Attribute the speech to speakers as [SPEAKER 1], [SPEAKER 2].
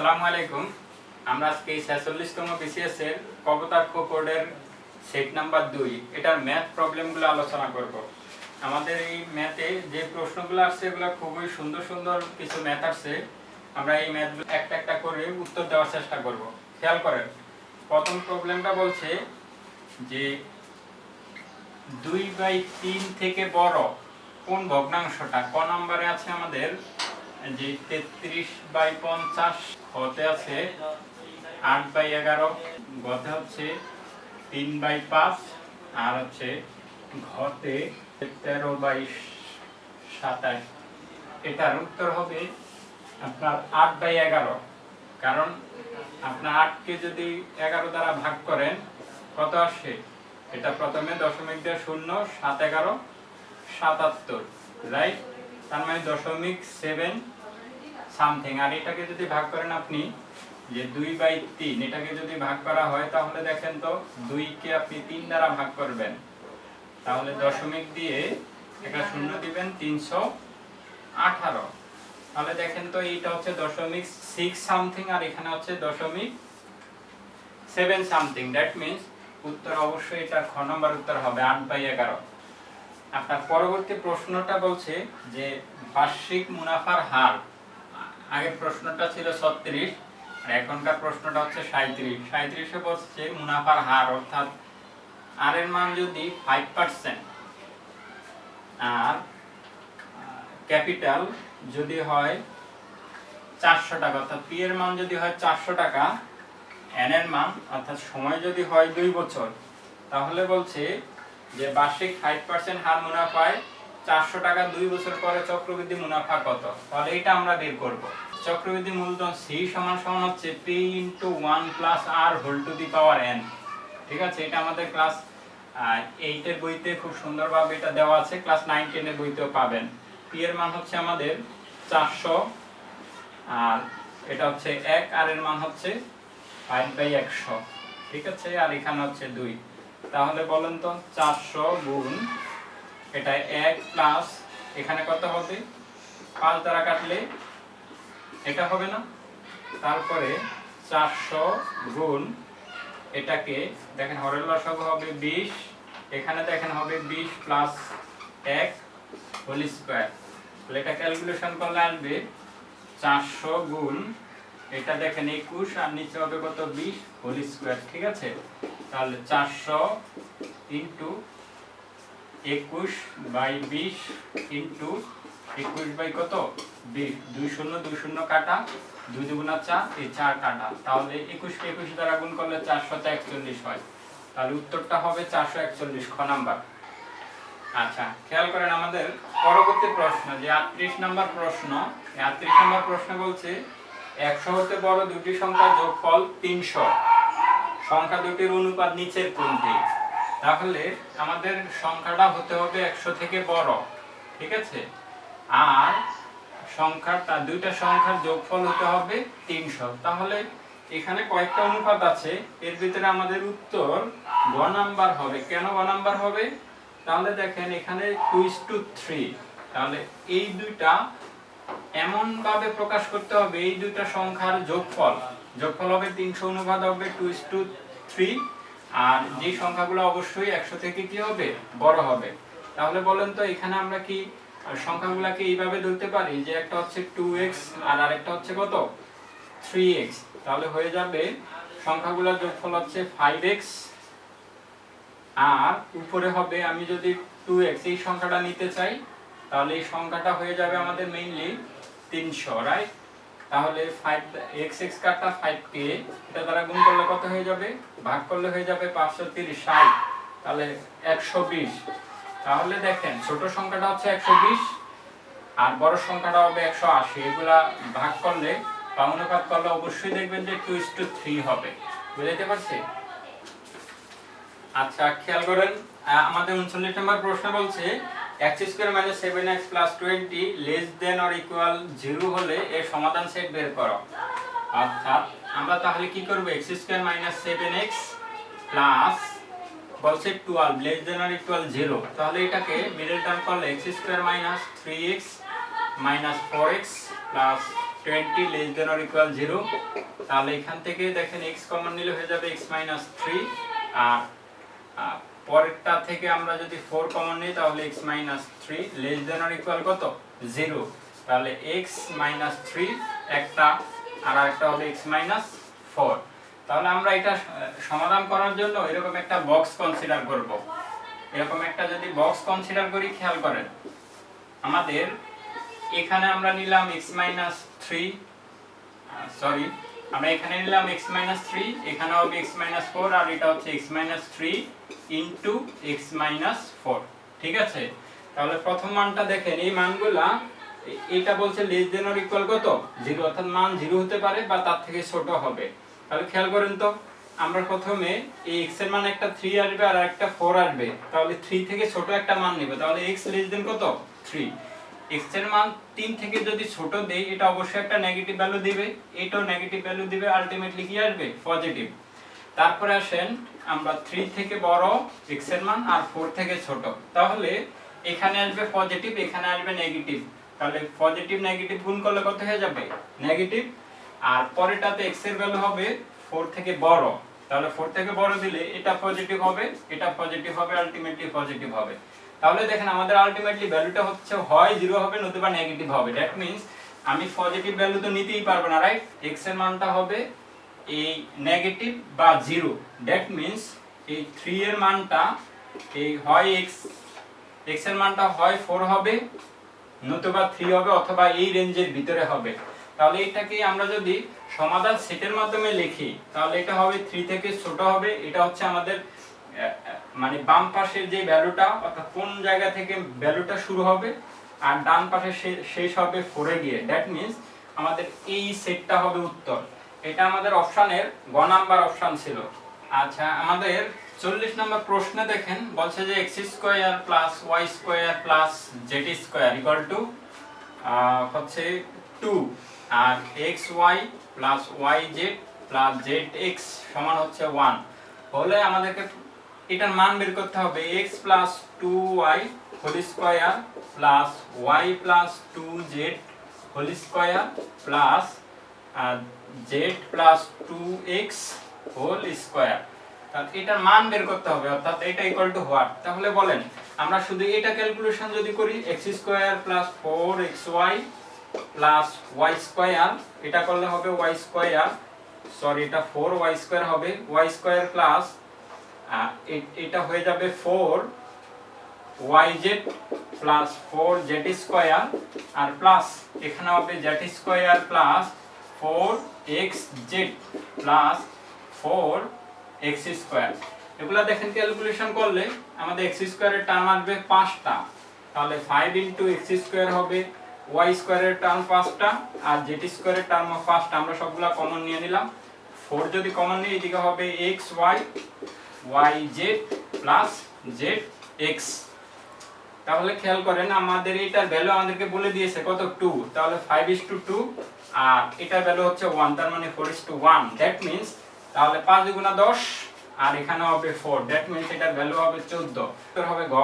[SPEAKER 1] আসসালামু আলাইকুম। আমরা আজকে ছেচল্লিশতম বিসিএস এর কবতাক্ষ কোডের সেট নাম্বার দুই, এটার ম্যাথ প্রবলেমগুলো আলোচনা করব। আমাদের এই ম্যাথে যে প্রশ্নগুলো আসছে, এগুলো খুবই সুন্দর সুন্দর কিছু ম্যাথ আসছে। আমরা এই ম্যাথগুলো একটা একটা করে উত্তর দেওয়ার চেষ্টা করব। খেয়াল করেন, প্রথম প্রবলেমটা বলছে যে দুই বাই তিন থেকে বড় কোন ভগ্নাংশটা? ক নম্বরে আছে আমাদের যে তেত্রিশ বাই পঞ্চাশ হতে আছে আট বাই এগারো, গতে হচ্ছে তিন বাই পাঁচ, আর হচ্ছে ঘতে তেরো বাই সাতাশ। এটার উত্তর হবে আপনার আট বাই এগারো, কারণ আপনার আটকে যদি এগারো দ্বারা ভাগ করেন, কত আসে? এটা প্রথমে দশমিক দিয়ে শূন্য, সাত এগারো, সাতাত্তর রাইট তার মানে দশমিক সেভেন সামথিং আর এটাকে যদি ভাগ করেন আপনি, যে দুই বাই তিন, এটাকে যদি ভাগ করা হয়, তাহলে দেখেন তো দুইকে আপনি তিন দ্বারা ভাগ করবেন। তাহলে দশমিক দিয়ে একটা শূন্য দিবেন, তিনশো আঠারো। তাহলে দেখেন তো এইটা হচ্ছে দশমিক সিক্স সামথিং আর এখানে হচ্ছে দশমিক সেভেন সামথিং দ্যাট মিনস উত্তর অবশ্যই এটা খ নম্বর উত্তর হবে, আট বাই এগারো। আপনার পরবর্তী প্রশ্নটা বলছে যে বার্ষিক মুনাফার হার আগের প্রশ্নটা ছিল ছত্রিশ, আর এখনকার প্রশ্নটা হচ্ছে সাঁত্রিশ সাঁত্রিশে বলছে মুনাফার হার, অর্থাৎ আর এর মান যদি ফাইভ পার্সেন্ট আর ক্যাপিটাল যদি হয় চারশো টাকা, অর্থাৎ পি এর মান যদি হয় চারশো টাকা এন এর মান, অর্থাৎ সময় যদি হয় দুই বছর, তাহলে বলছে যে বার্ষিক ফাইভ পার্সেন্ট হার মুনাফায় চারশো টাকা দুই বছর পরে চক্রবৃদ্ধি মুনাফা কত? তাহলে এটা আমরা বের করব। চক্রবৃদ্ধি মূলধন সি সমান সমান হচ্ছে P into one plus R whole to the power N ঠিক আছে? এটা আমাদের ক্লাস এইটের বইতে খুব সুন্দরভাবে এটা দেওয়া আছে। ক্লাস নাইন টেনের বইতেও পাবেন। পি এর মান হচ্ছে আমাদের চারশো, আর এটা হচ্ছে এক আর এর মান হচ্ছে ফাইভ বাই একশো। ঠিক আছে? আর এখানে হচ্ছে দুই। তাহলে বলেন তো, চারশো গুণ এটা এক প্লাস এখানে কত হবে? পাঁচ দ্বারা কাটলে এটা হবে না? তারপরে চারশো গুণ এটাকে, দেখেন হরের লসাগু হবে বিশ, এখানে দেখেন হবে বিশ প্লাস এক হোল স্কোয়ার। তাহলে এটা ক্যালকুলেশন করলে আসবে চারশো গুণ, এটা দেখেন একুশ আর নিচে হবে কত? বিশ হোল স্কোয়ার, ঠিক আছে? তাহলে চারশো ইন্টু একুশ বাই বিশ ইন্টু একুশ বাই কত? দুই শূন্য দুই শূন্য কাটা, দুই দুগুণা চার, এই চার কাটা। তাহলে একুশকে একুশ দ্বারা গুণ করলে চারশো একচল্লিশ হয়। তাহলে উত্তরটা হবে চারশো একচল্লিশ, খ নাম্বার। আচ্ছা খেয়াল করেন আমাদের পরবর্তী প্রশ্ন, যে আটত্রিশ নাম্বার প্রশ্ন। আটত্রিশ নাম্বার প্রশ্ন বলছে, একশো হতে বড় দুটি সংখ্যার যোগফল তিনশো। সংখ্যা দুটির অনুপাত নিচের কোনটি? তাহলে আমাদের সংখ্যাটা হতে হবে একশো থেকে বড়, ঠিক আছে? আর সংখ্যাটা, দুইটা সংখ্যার যোগফল হতে হবে তিনশো। তাহলে এখানে কয়েকটা অনুপাত আছে, এর ভিতরে আমাদের উত্তর গ নাম্বার হবে। কেন গ নাম্বার হবে? তাহলে দেখেন এখানে টু টু থ্রি। তাহলে এই দুইটা এমন ভাবে প্রকাশ করতে হবে, এই দুইটা সংখ্যার যোগফল। যোগফল হবে তিনশো, অনুপাত হবে টু টু থ্রি। আর যে সংখ্যাগুলো অবশ্যই একশো থেকে কি হবে? বড় হবে। তাহলে বলেন তো, এখানে আমরা কি সংখ্যাগুলোকে এইভাবে ধরতে পারি যে একটা হচ্ছে টু এক্স আর আরেকটা হচ্ছে কত? থ্রি এক্স তাহলে হয়ে যাবে, সংখ্যাগুলোর যোগফল হচ্ছে ফাইভ এক্স আর উপরে হবে, আমি যদি টু এক্স এই সংখ্যাটা নিতে চাই, তাহলে এই সংখ্যাটা হয়ে যাবে আমাদের মেইনলি তিনশো রাইট তাহলে ফাইভ এক্স এক্স কাটা ফাইভ কে এটা দ্বারা গুণ করলে কত হয়ে যাবে? ভাগ করলে হয়ে যাবে পাঁচশো তিরিশ, ষাট। তাহলে একশো বিশ। তাহলে দেখেন, ছোট সংখ্যাটা হচ্ছে একশো বিশ, আর বড় সংখ্যাটা হবে একশো আশি। এগুলা ভাগ করলে, বা অনুপাত করলে অবশ্যই দেখবেন যে টু ইস টু থ্রি হবে। বুঝতে পারছি? আচ্ছা খেয়াল করেন আমাদের উনচল্লিশ নম্বর প্রশ্ন বলছে X square minus seven X plus twenty less than or equal zero হলে এর সমাধান সেট বের করো। অর্থাৎ আমরা তাহলে কি করব? X square minus seven X plus বলছে twelve less than or equal zero তাহলে এটাকে মিডল টার্ম করলে X square minus three X minus four X plus twenty less than or equal zero তাহলে এখান থেকে দেখেন এক্স কমন নিলে হয়ে যাবে এক্স মাইনাস থ্রি আর পরেরটা থেকে আমরা যদি ফোর কমন নিই, তাহলে X minus three less than or equal কত? জিরো তাহলে এক্স মাইনাস থ্রি একটা, আর একটা হবে এক্স মাইনাস ফোর তাহলে আমরা এটা সমাধান করার জন্য এরকম একটা বক্স কনসিডার করব। এরকম একটা যদি বক্স কনসিডার করি, খেয়াল করেন, আমাদের এখানে আমরা নিলাম x মাইনাস থ্রি সরি আমরা এখানে নিলাম x মাইনাস থ্রি এখানে হবে x মাইনাস ফোর আর এটা হচ্ছে x minus three into X minus four ঠিক আছে? তাহলে প্রথম মানটা দেখেন, এই মানগুলা এটা বলছে লেস দেন অর ইকুয়াল কত? জিরো অর্থাৎ মান জিরো হতে পারে বা তার থেকে ছোট হবে। তাহলে খেয়াল করেন তো, আমরা প্রথমে এই x এর মান একটা থ্রি আসবে আর একটা ফোর আসবে। তাহলে থ্রি থেকে ছোট একটা মান নিব। তাহলে এক্স লেস দেন কত? থ্রি এক্সের মান তিন থেকে যদি ছোট দেই, এটা অবশ্যই একটা নেগেটিভ ভ্যালু দিবে। এটাও নেগেটিভ ভ্যালু দিবে আলটিমেটলি কি আসবে? পজিটিভ তারপরে আসেন আমরা থ্রি থেকে বড় এর মান, আর ফোর থেকে ছোট। তাহলে এখানে আসবে পজিটিভ এখানে আসবে নেগেটিভ তাহলে পজিটিভ নেগেটিভ গুণ করলে কত হয়ে যাবে? নেগেটিভ আর পরেরটাতে x এর ভ্যালু হবে ফোর থেকে বড়। তাহলে ফোর থেকে বড় দিলে এটা পজিটিভ হবে, এটা পজিটিভ হবে আলটিমেটলি পজিটিভ হবে। তাহলে দেখেন আমাদের আলটিমেটলি ভ্যালুটা হচ্ছে, হয় 0 হবে, নতুবা নেগেটিভ হবে। দ্যাট মিন্স আমি পজিটিভ ভ্যালু তো নিতেই পারব না রাইট x এর মানটা হবে এই নেগেটিভ বা 0 দ্যাট মিন্স এই 3 এর মানটা, এই হয় x x এর মানটা হয় 4 হবে, নতুবা 3 হবে অথবা এই রেঞ্জের ভিতরে হবে। তাহলে এটাকে আমরা যদি সমাধান সেটের মাধ্যমে লিখি, তাহলে এটা হবে 3 থেকে ছোট হবে, এটা হচ্ছে আমাদের মানে বাম পাশের যে ভ্যালুটা অর্থাৎ কোন জায়গা থেকে ভ্যালুটা শুরু হবে, আর ডান পাশে শেষ হবে 4 এ গিয়ে। দ্যাট মিন্স আমাদের এই সেটটা হবে উত্তর। এটা আমাদের অপশনের গ নাম্বার অপশন ছিল। আচ্ছা আমাদের চল্লিশ নম্বর প্রশ্নে দেখেন, বলছে যে X square plus Y square plus Z square equal to হচ্ছে টু আর X Y plus Y Z plus Z X সমান হচ্ছে ওয়ান হলে আমাদেরকে এটার মান বের করতে হবে X plus two Y whole square plus Y plus two Z whole square plus Z plus two X whole square এটার মান বের করতে হবে, অর্থাৎ এটা ইকুয়াল টু হোয়াট তাহলে বলেন, আমরা শুধু এটা ক্যালকুলেশন যদি করি X square plus four X Y plus Y square এটা করলে হবে ওয়াই স্কোয়ার সরি এটা ফোর ওয়াই স্কোয়ার হবে ওয়াই স্কোয়ার প্লাস এটা হয়ে যাবে four Y Z plus four Z square আর প্লাস এখানে হবে Z square plus four X Z plus four X square এগুলা দেখেন ক্যালকুলেশন করলে আমাদের এক্স স্কোয়ারের টার্ম আসবে পাঁচটা। তাহলে ফাইভ ইন্টু এক্স স্কোয়ার হবে ওয়াই স্কোয়ারের টার্ম পাঁচটা, আর জেড স্কোয়ারের টার্ম পাঁচটা। আমরা সবগুলা কমন নিয়ে নিলাম। ফোর যদি কমন নিই, এদিকে হবে X Y Y Z plus Z X তাহলে খেয়াল করেন, আমাদের এটার ভ্যালু আমাদেরকে বলে দিয়েছে, কত? টু তাহলে ফাইভ ইস টু টু আর এটার ভ্যালু হচ্ছে ওয়ান তার মানে four is two one that means তাহলে পাঁচ গুণা দশ, আর এখানে হবে ফোর দ্যাট মিনস এটার ভ্যালু হবে চোদ্দ। হবে ঘ।